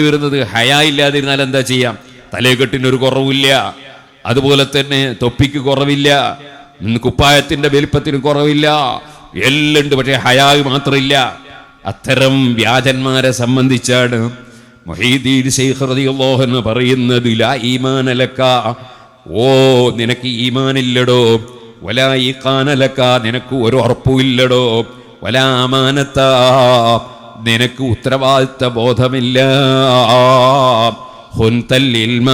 വരുന്നത് ഹയാ ഇല്ലാതിരുന്നാൽ എന്താ ചെയ്യാം? തലേക്കെട്ടിനൊരു കുറവില്ല. അതുപോലെ തന്നെ തൊപ്പിക്ക് കുറവില്ല. കുപ്പായത്തിന്റെ വലിപ്പത്തിന് കുറവില്ല. എല്ലാം ഉണ്ട് പക്ഷേ ഹയാവ് മാത്രമില്ല. അത്തരം വ്യാജന്മാരെ സംബന്ധിച്ചാണ് അൻഹു പറയുന്നത് ഓ നിനക്ക് ഈമാനില്ലടോ. വലാ ഈഖാനലക്ക നിനക്ക് ഒരു ഉറപ്പുമില്ലടോ വലാ അമാനത്ത. നിനക്ക് ഉത്തരവാദിത്ത ബോധമില്ല. ഹുൻതല്ലിൽമ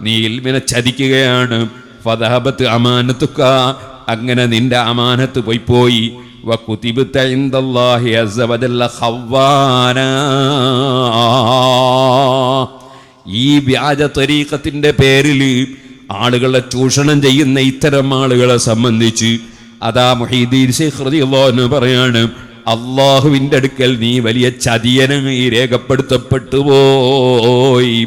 നീ ഇൽമിനെ ചതിക്കുകയാണ്. ഫതഹബത്ത് അമാനത്തുക്ക അങ്ങനെ നിന്റെ അമാനത്ത് പോയി പോയി ഈ വ്യാജ തരീഖത്തിന്റെ പേരിൽ ആളുകളെ ചൂഷണം ചെയ്യുന്ന ഇത്തരം ആളുകളെ സംബന്ധിച്ച് അതാ മൊഹീദീൻ ശൈഖ് അൻഹു പറയാണ് അള്ളാഹുവിന്റെ അടുക്കൽ നീ വലിയ ചതിയനായി രേഖപ്പെടുത്തപ്പെട്ടു പോയി.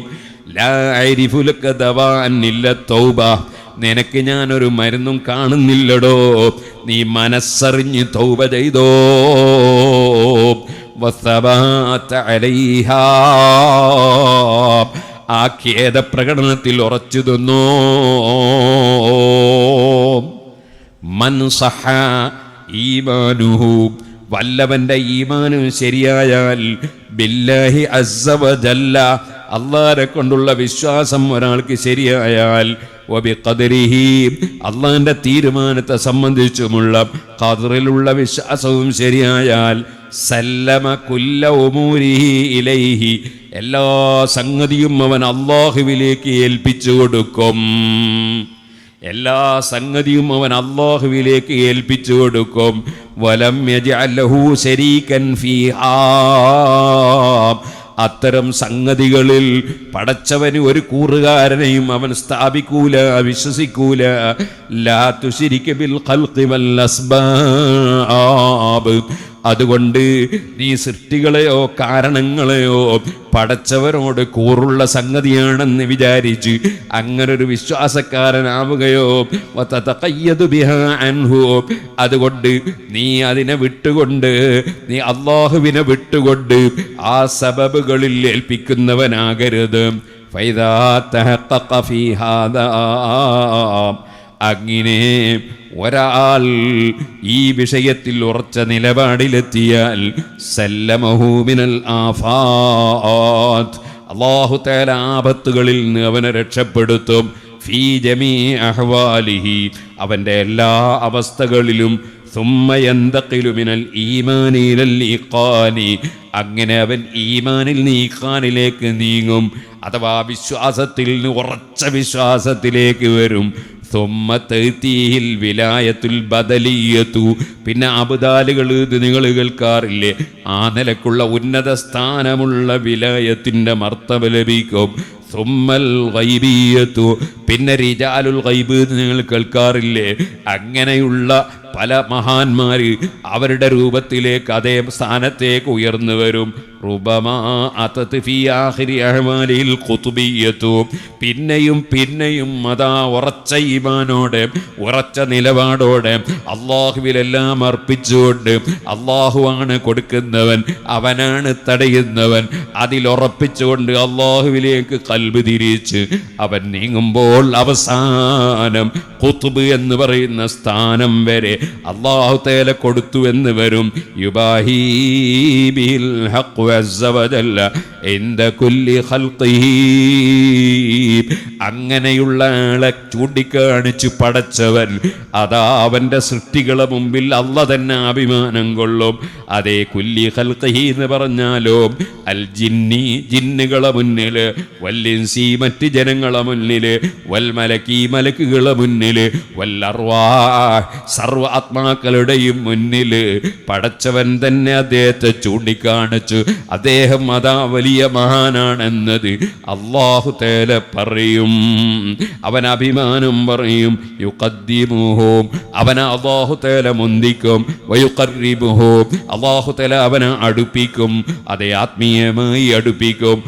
നിനക്ക് ഞാനൊരു മരുന്നും കാണുന്നില്ലടോ. നീ മനസ്സറിഞ്ഞ് തൗബ ചെയ്തോ. ആ ഖേദ പ്രകടനത്തിൽ ഉറച്ചു തന്നോ മൻസഹ ഈമാനുഹു. വല്ലവന്റെ ഈമാനും ശരിയായാൽ ബില്ലാഹി അസവജല്ല അള്ളാരെ കൊണ്ടുള്ള വിശ്വാസം ഒരാൾക്ക് ശരിയായാൽ അള്ളാന്റെ തീരുമാനത്തെ സംബന്ധിച്ചുമുള്ള കതിറിലുള്ള വിശ്വാസവും ശരിയായാൽ സല്ലമ കുല്ല ഒമൂരിഹി ഇലൈഹി. എല്ലാ സംഗതിയും അവൻ അള്ളാഹുവിലേക്ക് ഏൽപ്പിച്ചു കൊടുക്കും. എല്ലാ സംഗതിയും അവൻ അള്ളാഹുവിലേക്ക് ഏൽപ്പിച്ചു കൊടുക്കും. വലം ശരീകൻ അത്തരം സംഗതികളിൽ പടച്ചവന് ഒരു കൂറുകാരനെയും അവൻ സ്ഥാപിക്കൂല വിശ്വസിക്കൂല. ലാ തുശിരിക്കബിൽ അതുകൊണ്ട് നീ സൃഷ്ടികളെയോ കാരണങ്ങളെയോ പടച്ചവരോട് കൂറുള്ള സംഗതിയാണെന്ന് വിചാരിച്ച് അങ്ങനൊരു വിശ്വാസക്കാരനാവുകയോ അതുകൊണ്ട് നീ അതിനെ വിട്ടുകൊണ്ട് നീ അള്ളാഹുവിനെ വിട്ടുകൊണ്ട് ആ സബബുകളിൽ ഏൽപ്പിക്കുന്നവനാകരുത്. ഫൈദാ അങ്ങനെ ഒരാൾ ഈ വിഷയത്തിൽ ഉറച്ച നിലപാടിലെത്തിയാൽ സല്ലമഹൂമിനൽ ആഫാത്ത്. അള്ളാഹു തേല ആപത്തുകളിൽ നിന്ന് അവനെ രക്ഷപ്പെടുത്തും. ഫീ ജമീ അഹ്വാലിഹി. അവന്റെ എല്ലാ അവസ്ഥകളിലും ഈമാനിലൽ ഈഖാനി. അങ്ങനെ അവൻ ഈമാനിൽ നീഖാനിലേക്ക് നീങ്ങും. അഥവാ വിശ്വാസത്തിൽ നിന്ന് ഉറച്ച വിശ്വാസത്തിലേക്ക് വരും. വിലായത്തുൽ ബദലിയത്തു. പിന്നെ അബുദാലുകൾ ഇത് നിങ്ങൾ കേൾക്കാറില്ലേ? ആ നിലക്കുള്ള ഉന്നത സ്ഥാനമുള്ള വിലായത്തിന്റെ മർത്തവ ലഭിക്കും. സുമ്മൽ ഗൈബിയത്തു. പിന്നെ റിജാലുൽ ഗൈബ് നിങ്ങൾ കേൾക്കാറില്ലേ? അങ്ങനെയുള്ള പല മഹാന്മാര് അവരുടെ രൂപത്തിലേക്ക് അതേ സ്ഥാനത്തേക്ക് ഉയർന്നു വരും. പിന്നെയും പിന്നെയും അതാ ഉറച്ച ഈമാനോടെ ഉറച്ച നിലപാടോടെ അള്ളാഹുവിലെല്ലാം അർപ്പിച്ചുകൊണ്ട് അള്ളാഹുവാണ് കൊടുക്കുന്നവൻ അവനാണ് തടയുന്നവൻ. അതിലുറപ്പിച്ചുകൊണ്ട് അള്ളാഹുവിലേക്ക് കൽബ് തിരിച്ച് അവൻ നീങ്ങുമ്പോൾ അവസാനം കുത്തുബ് എന്ന് പറയുന്ന സ്ഥാനം വരെ അള്ളാഹു തേല കൊടുത്തു എന്ന് വരും. യുബാഹി ബിൽ ഹഖ് വസ്സവദല്ല ഇന്ദ കുല്ലി ഖൽഖിഹി. അങ്ങനെയുള്ള ആളെ ചൂണ്ടിക്കാണിച്ച് പടച്ചവൻ അതാ അവന്റെ സൃഷ്ടികളെ മുമ്പിൽ അല്ല തന്നെ അഭിമാനം കൊള്ളും. അതേ കുല്ലി ഖൽഖിഹി എന്ന് പറഞ്ഞാലോ അൽ ജിന്നി ജിന്നുകളെ മുന്നിൽ വല്ലിൻസി മറ്റ് ജനങ്ങളെ മുന്നിൽ വൽ മലക്കി മലക്കുകളെ മുന്നിൽ വല്ലർവാ സർവ ആത്മാക്കളുടെയും മുന്നിൽ പടച്ചവൻ തന്നെ അദ്ദേഹത്തെ ചൂണ്ടിക്കാണിച്ചു അദ്ദേഹം അതാ വലിയ മഹാനാണെന്നത് അള്ളാഹു തേല പറയും. അവൻ അഭിമാനം പറയും. യുക്കദ്ദീമുഹോം അവനെ അള്ളാഹു തേല മുന്തിക്കും. വയുക്കറിബുഹോം അള്ളാഹു തേല അവനെ അടുപ്പിക്കും. അതെ ആത്മീയമായി അടുപ്പിക്കും.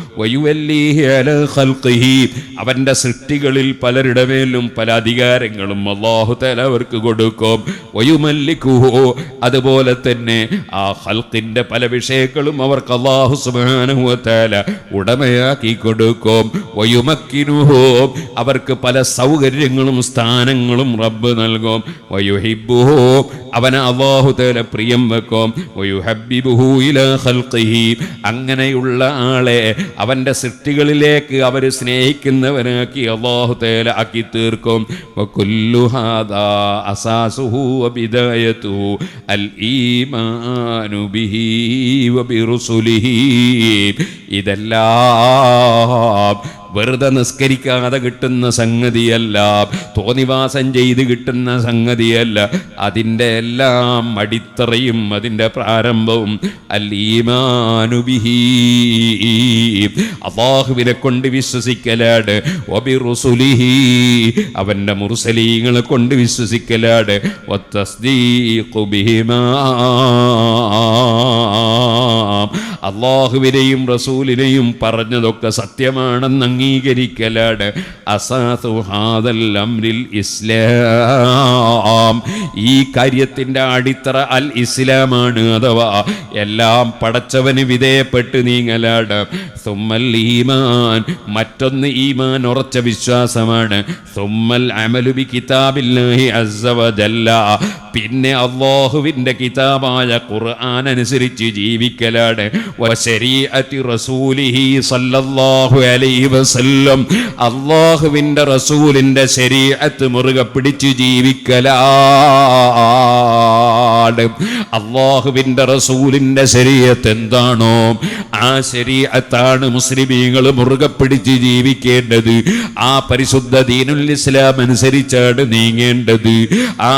അവന്റെ സൃഷ്ടികളിൽ പലരുടെ മേലും പല അധികാരങ്ങളും അള്ളാഹുതല അവർക്ക് കൊടുക്കും. വയുമല്ലിക്കുഹോ അതുപോലെ തന്നെ ആ ഹൽക്കിന്റെ പല വിഷയങ്ങളും അവർക്ക് അള്ളാഹു സുബ്ഹാനഹു വതആല ഉടമയാക്കി കൊടുക്കും. വയുമക്കിനുഹോ. അവർക്ക് പല സൗകര്യങ്ങളും സ്ഥാനങ്ങളും റബ്ബ് നൽകും. വയുഹിബുഹു അവനെ അള്ളാഹു പ്രിയം വെക്കും. അങ്ങനെയുള്ള ആളെ അവന്റെ സൃഷ്ടികളിലേക്ക് അവർ സ്നേഹിക്കുന്നവനാക്കി അള്ളാഹു തേല ആക്കി തീർക്കും. ഇതെല്ലാം വെറുതെ നിസ്കരിക്കാതെ കിട്ടുന്ന സംഗതിയല്ല. തോന്നിവാസം ചെയ്ത് കിട്ടുന്ന സംഗതിയല്ല. അതിന്റെ എല്ലാം അടിത്തറയും അതിന്റെ പ്രാരംഭവും അല്ലീമാനുബിഹി അള്ളാഹുവിനെ കൊണ്ട് വിശ്വസിക്കലാണ്. ഒബിറുസുലിഹി അവന്റെ മുറുസലീങ്ങളെ കൊണ്ട് ബിഹിമാ. അള്ളാഹുവിനെയും റസൂലിനെയും പറഞ്ഞതൊക്കെ സത്യമാണെന്ന് അംഗീകരിക്കലാണ്. അസാതു ഹാദൽ അംരിൽ ഇസ്ലാം. ഈ കാര്യത്തിന്റെ അടിത്തറ അൽ ഇസ്ലാമാണ് അഥവാ എല്ലാം പടച്ചവന് വിധേയപ്പെട്ട് നീങ്ങലാണ്. സുമ്മൽ ഈമാൻ മറ്റൊന്ന് ഈമാൻ ഉറച്ച വിശ്വാസമാണ്. സുമ്മൽ അമലുബി കിതാബില്ലാഹി അസ്സവജല്ല പിന്നെ അള്ളാഹുവിന്റെ കിതാബായ ഖുർആൻ അനുസരിച്ച് ജീവിക്കലാണ്. അള്ളാഹുവിന്റെ റസൂലിന്റെ ശരീഅത്ത് മുറുകെ പിടിച്ച് ജീവിക്കലാണ്. അള്ളാഹുവിന്റെ റസൂലിന്റെ ശരീരത്ത് എന്താണോ ആ ശരീഅത്താണ് മുസ്ലിമീങ്ങൾ മുറുകെ പിടിച്ച് ജീവിക്കേണ്ടത്. ആ പരിശുദ്ധ ദീനുൽ ഇസ്ലാം അനുസരിച്ചാണ് നീങ്ങേണ്ടത്. ആ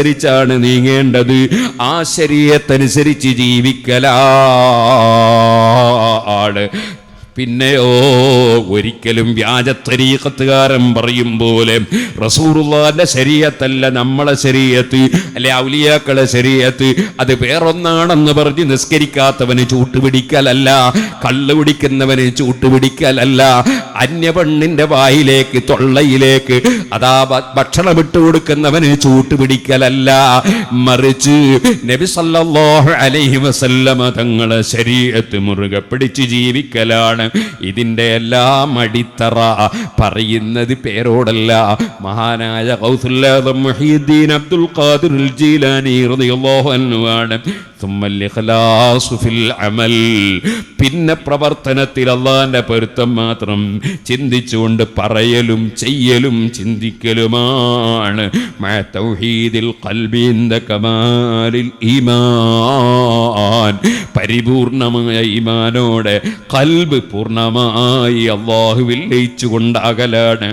മില്ലത്തനുസരിച്ചാണ് നീങ്ങേണ്ടത്. ആ ശരീരത്തനുസരിച്ച് ജീവിക്കലാണ് പിന്നെയോ ഒരിക്കലും വ്യാജത്തരീക്കത്തുകാരൻ പറയും പോലെ റസൂറുള്ളാന്റെ ശരീരത്തല്ല നമ്മളെ ശരീരത്ത് അല്ലെ ഔലിയാക്കളെ ശരീരത്ത്. അത് വേറൊന്നാണെന്ന് പറഞ്ഞ് നിസ്കരിക്കാത്തവന് ചൂട്ടുപിടിക്കലല്ല കള്ളു പിടിക്കുന്നവന് ചൂട്ടുപിടിക്കലല്ല. അന്യപെണ്ണിന്റെ വായിലേക്ക് തൊള്ളയിലേക്ക് അതാ ഭക്ഷണം ഇട്ട് കൊടുക്കുന്നവന് ചൂട്ടുപിടിക്കലല്ല. മറിച്ച് നബി സല്ലല്ലാഹു അലൈഹി വസല്ലമ തങ്ങളെ ശരീരത്ത് മുറുകെ പിടിച്ച് ജീവിക്കലാണ്. ഇതിന്റെ എല്ലാം അടിത്തറ. പറയുന്നത് പേരോടല്ല. മഹാനായ അബ്ദുൽ ഖാദിർ ജീലാനി ആണ് അമൽ. പിന്നെ പ്രവർത്തനത്തിൽ അള്ളാന്റെ പൊരുത്തം മാത്രം ചിന്തിച്ചുകൊണ്ട് പറയലും ചെയ്യലും ചിന്തിക്കലുമാണ്. പരിപൂർണമായ ഈമാനോടെ കൽബ് പൂർണമായി അള്ളാഹുവിൽ ലയിച്ചുകൊണ്ടാകലാണ്